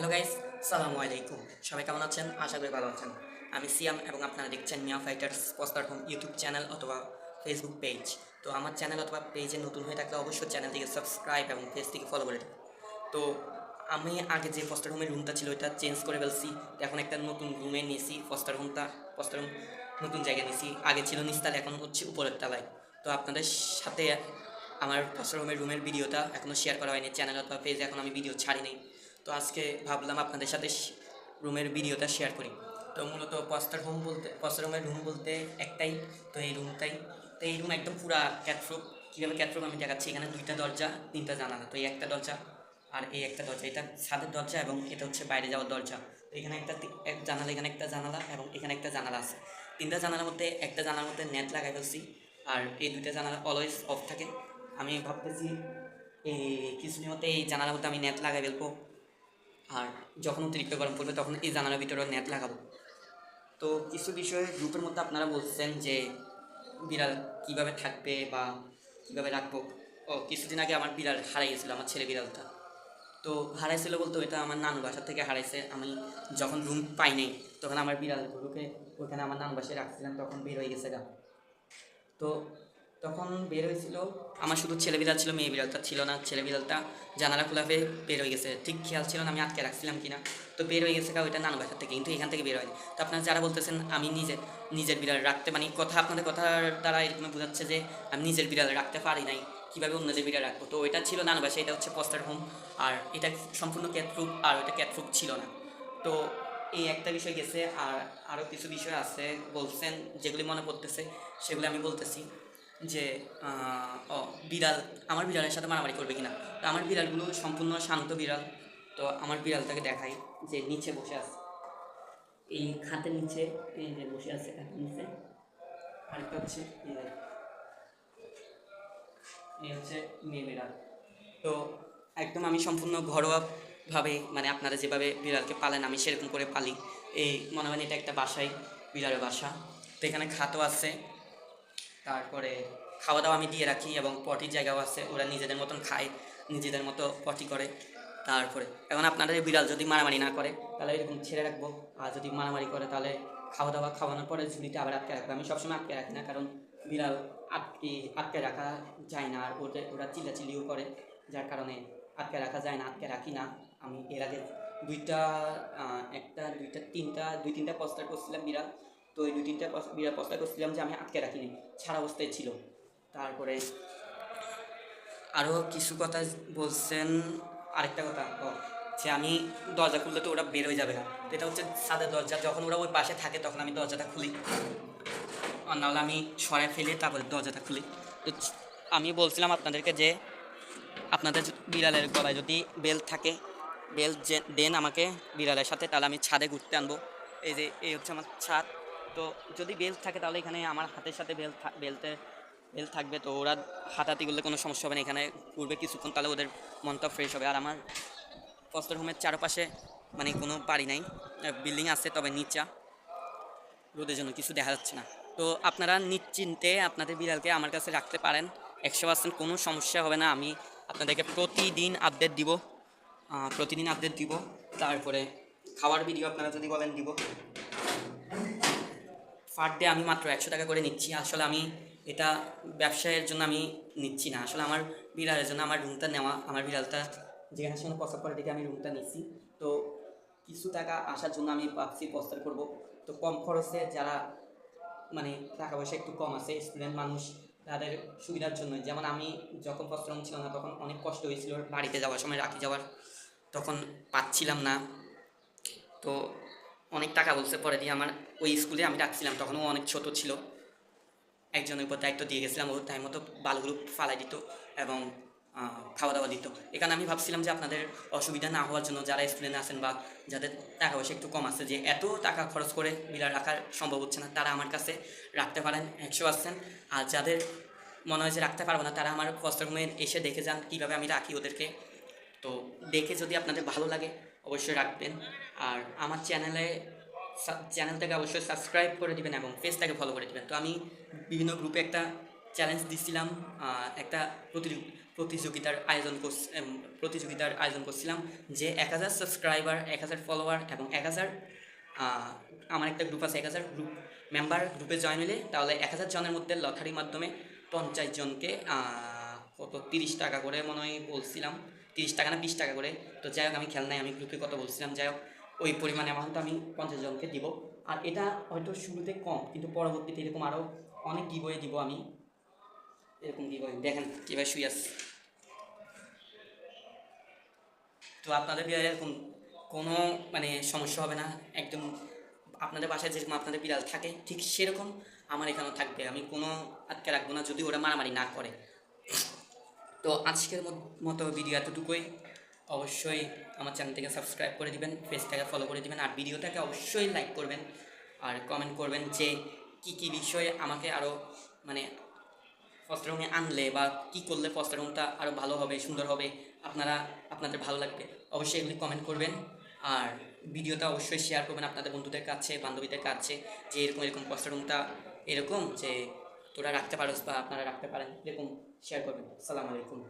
Hello guys সালামু আলাইকুম। সবাই কেমন আছেন? আশা করি ভালো আছেন। আমি সিয়াম এবং আপনারা দেখছেন Miya fighters poster home YouTube channel অথবা ফেসবুক পেজ তো আমার চ্যানেল অথবা পেজে নতুন হয়ে থাকলে অবশ্যই চ্যানেলটিকে সাবস্ক্রাইব এবং পেজটিকে ফলো করে তো আমি আগে যে ফস্টার হোমের রুমটা ছিল, ওইটা চেঞ্জ করে ফেলছি। এখন একটা নতুন রুমে নিয়েছি ফস্টার হোমটা ফস্টার হোম নতুন জায়গায় নিয়েছি। আগে ছিল নিস্তাল এখন হচ্ছে উপরের তলায় তো আপনাদের সাথে আমার ফস্টার হোমের রুমের ভিডিওটা এখনও শেয়ার করা হয়নি। চ্যানেল অথবা পেজে এখন আমি ভিডিও ছাড়িনি। তো আজকে ভাবলাম আপনাদের সাথে রুমের ভিডিওটা শেয়ার করি। তো মূলত পস্টার হোম বলতে পস্টার হোমের রুম বলতে একটাই, তো এই রুমটাই তো এই রুম একদম পুরা ক্যাটরুম কীভাবে ক্যাটরুম আমি দেখাচ্ছি, এখানে দুইটা দরজা, তিনটা জানালা। তো এই একটা দরজা আর এই একটা দরজা। এটা ছাদের দরজা এবং এটা হচ্ছে বাইরে যাওয়ার দরজা। তো এখানে একটা এক জানালা, এখানে একটা জানালা এবং এখানে একটা জানালা আছে। তিনটা জানালার মধ্যে, একটা জানালার মধ্যে নেট লাগাই ফেলছি আর এই দুইটা জানালা অলওয়েজ অফ থাকে। আমি ভাবতেছি, এই কিছুদিন মধ্যে এই জানালার মধ্যে আমি নেট লাগাই ফেলব। আর যখন অতিরিক্ত গরম পড়বে তখন এই জানালার ভিতরে নেট লাগাবো। তো কিছু বিষয়ে গ্রুপের মধ্যে আপনারা বলছেন যে, বিড়াল কীভাবে থাকবে বা কীভাবে রাখব? ও, কিছুদিন আগে আমার বিড়াল হারাই গেছিল, আমার ছেলে বিড়ালটা। তো হারাইছিল বলতে ওইটা আমার নানু বাসা থেকে হারাইছে। আমি যখন রুম পাই নাই, তখন আমার বিড়ালগুলোকে ওইখানে আমার নানু বাসায় রাখছিলাম, তখন বের হয়ে গেছে গা। তো তখন বের হয়েছিল। আমার শুধু ছেলে বিড়াল ছিল মেয়ে বিড়ালটা ছিল না ছেলে বিড়ালটা জানালা খোলা হয়ে বের হয়ে গেছে। ঠিক খেয়াল ছিল না আমি আটকে রাখছিলাম কিনা। তো বের হয়ে গেছে ওইটা নানু বাসার থেকে, কিন্তু এখান থেকে বের হয়নি। তো আপনারা যারা বলতেছেন আমি নিজের নিজের বিড়াল রাখতে মানে কথা, আপনাদের কথার দ্বারা এরকম বোঝাচ্ছে যে আমি নিজের বিড়াল রাখতে পারি নাই, কীভাবে অন্যদের বিড়াল রাখব? তো ওইটা ছিল নানু বাসা এটা হচ্ছে পস্টার হোম আর এটা সম্পূর্ণ ক্যাটফ্রুপ আর ওইটা ক্যাটফ্রুপ ছিল না। তো এই একটা বিষয় গেছে, আর আরও কিছু বিষয় আছে বলছেন, যেগুলি মনে পড়তেছে, সেগুলি আমি বলতেছি। যে ও, বিড়াল, আমার বিড়ালের সাথে মারামারি করবে কিনা? তো আমার বিড়ালগুলো সম্পূর্ণ শান্ত বিড়াল। তো আমার বিড়ালটাকে দেখাই যে নিচে বসে আছে। এই খাতের নিচে, এই যে বসে আছে খাতের নিচে। আরেকটা হচ্ছে এই হচ্ছে মেয়ে বিড়াল। তো একদম আমি সম্পূর্ণ ঘরোয়াভাবে মানে আপনারা যেভাবে বিড়ালকে পালেন, আমি সেরকম করে পালি। এই, মনে হয় এটা একটা বাসাই বিড়ালের বাসা। তো এখানে খাতও আছে। তারপরে খাওয়া দাওয়া আমি দিয়ে রাখি এবং পটির জায়গাও আছে, ওরা নিজেদের মতন খায়, নিজেদের মতো পটি করে তারপরে। এখন আপনাদের বিড়াল যদি মারামারি না করে, তাহলে এরকম ছেড়ে রাখব। আর যদি মারামারি করে, তাহলে খাওয়া দাওয়া খাওয়ানোর পরে ঝুলিতে আবার আটকে রাখব। আমি সবসময় আটকে রাখি না, কারণ বিড়াল আটকে আটকে রাখা যায় না আর ওদের, ওরা চিল্লাচিল্লিও করে, যার কারণে আটকে রাখা যায় না, আটকে রাখি না। আমি এর আগে দুইটা একটা, দুইটা, তিনটা, দুই তিনটা পোস্টার করছিলাম বিড়াল। তো ওই দুই তিনটা বিড়াল পোস্টার করছিলাম যে আমি আটকে রাখিনি, ছাড়া অবস্থায় ছিল। তারপরে আরও কিছু কথা বলছেন, আরেকটা কথা যে আমি দরজা খুললে তো ওরা বের হয়ে যাবে না। এটা হচ্ছে সাদের দরজা, যখন ওরা ওই পাশে থাকে তখন আমি দরজাটা খুলি। আর নাহলে আমি সরাই ফেলে তারপরে দরজাটা খুলি। তো আমি বলছিলাম আপনাদেরকে যে আপনাদের বিড়ালের গলায় যদি বেল থাকে, বেল দেন আমাকে বিড়ালের সাথে, তাহলে আমি ছাদে ঘুরতে আনব। এই যে, এই হচ্ছে আমার ছাদ। তো যদি বেল থাকে তাহলে এখানে আমার হাতের সাথে বেল বেলতে বেল থাকবে। তো ওরা হাতাহাতি করলে কোনো সমস্যা হবে না। এখানে ঘুরবে কিছুক্ষণ তাহলে ওদের মনটা ফ্রেশ হবে। আর আমার ফস্টার হোমের চারপাশে মানে কোনো বাড়ি নাই। বিল্ডিং আছে, তবে নিচা। রোদের জন্য কিছু দেখা যাচ্ছে না। তো আপনারা নিশ্চিন্তে আপনাদের বিড়ালকে আমার কাছে রাখতে পারেন। একশো পার্সেন্ট কোনো সমস্যা হবে না। আমি আপনাদেরকে প্রতিদিন আপডেট দিব। প্রতিদিন আপডেট দিব। তারপরে খাওয়ার ভিডিও আপনারা যদি বলেন দিব। পার ডে আমি মাত্র একশো টাকা করে নিচ্ছি। আসলে আমি এটা ব্যবসায়ের জন্য আমি নিচ্ছি না। আসলে আমার বিড়ালের জন্য আমার রুমটা নেওয়া, আমার বিড়ালটা যেখানে সেখানে প্রস্তাব করে দেখে আমি রুমটা নিচ্ছি। তো কিছু টাকা আসার জন্য আমি ভাবছি প্রস্তাব করব। তো কম খরচে যারা মানে টাকা পয়সা একটু কম আছে স্টুডেন্ট মানুষ, তাদের সুবিধার জন্য। যেমন আমি যখন প্রস্তাব ছিল না, তখন অনেক কষ্ট হয়েছিল। বাড়িতে যাওয়ার সময় রাখি যাওয়ার, তখন পাচ্ছিলাম না। তো অনেক টাকা বলছে, পরে দিয়ে আমার ওই স্কুলে আমি রাখছিলাম তখন ও অনেক ছোট ছিল। একজনের উপর দায়িত্ব দিয়ে গেছিলাম, ও টাইম মতো বালুগুলো ফালাই দিত এবং খাওয়া দাওয়া দিত। এখানে আমি ভাবছিলাম যে আপনাদের অসুবিধা না হওয়ার জন্য যারা স্টুডেন্ট আছেন বা যাদের টাকা পয়সা একটু কম আছে, যে এত টাকা খরচ করে বিড়াল রাখার সম্ভব হচ্ছে না, তারা আমার কাছে রাখতে পারেন, একশো পার্সেন্ট। আর যাদের মনে হয় যে রাখতে পারব না, তারা আমার ফস্টার হোমে এসে দেখে যান কীভাবে আমি রাখি ওদেরকে। তো দেখে যদি আপনাদের ভালো লাগে অবশ্যই রাখবেন। আর আমার চ্যানেলে চ্যানেলটাকে অবশ্যই সাবস্ক্রাইব করে দিবেন এবং পেজটাকে ফলো করে দিবেন। তো আমি বিভিন্ন গ্রুপে একটা চ্যালেঞ্জ দিছিলাম একটা প্রতিযোগ- প্রতিযোগিতার আয়োজন প্রতিযোগিতার আয়োজন করছিলাম যে এক হাজার সাবস্ক্রাইবার এক হাজার ফলোয়ার এবং এক হাজার আমার একটা গ্রুপ আছে, এক হাজার গ্রুপ মেম্বার গ্রুপে জয়েন হলে তাহলে এক হাজার জনের মধ্যে লটারির মাধ্যমে পঞ্চাশ জনকে কত, তিরিশ টাকা করে মনে হয় বলছিলাম। তিরিশ টাকা না বিশ টাকা করে। তো যাই হোক, আমি খেয়াল নাই আমি গ্রুপে কথা বলছিলাম। যাই হোক, ওই পরিমাণ অ্যামাউন্ট আমি পঞ্চাশ জনকে দিব। আর এটা হয়তো শুরুতে কম, কিন্তু পরবর্তীতে এরকম আরও অনেক গিবয়ে দিব আমি। এরকম গিবয়ে দেখেন কীভাবে শুয়ে আছে। তো আপনাদের বিড়ালে এরকম কোনো মানে সমস্যা হবে না। একদম আপনাদের বাসায় যেরকম আপনাদের বিড়াল থাকে, ঠিক সেরকম আমার এখানেও থাকবে। আমি কোনো আটকে রাখব না, যদি ওরা মারামারি না করে। তো আজকের মতো ভিডিও এতটুকুই। অবশ্যই আমার চ্যানেলটিকে সাবস্ক্রাইব করে দিবেন পেজটাকে ফলো করে দিবেন, আর ভিডিওটাকে অবশ্যই লাইক করবেন, আর কমেন্ট করবেন যে কী কী বিষয়ে আমাকে আরও মানে ফস্টার হোমে আনলে বা কী করলে ফস্টার হোমটা আরও ভালো হবে, সুন্দর হবে, আপনারা আপনাদের ভালো লাগবে, অবশ্যই এগুলি কমেন্ট করবেন। আর ভিডিওটা অবশ্যই শেয়ার করবেন আপনাদের বন্ধুদের কাছে, বান্ধবীদের কাছে, যে এরকম এরকম ফস্টার হোমটা এরকম যে তোরা রাখতে পারোস বা আপনারা রাখতে পারেন এরকম শেয়ার করবেন। সালাম আলাইকুম।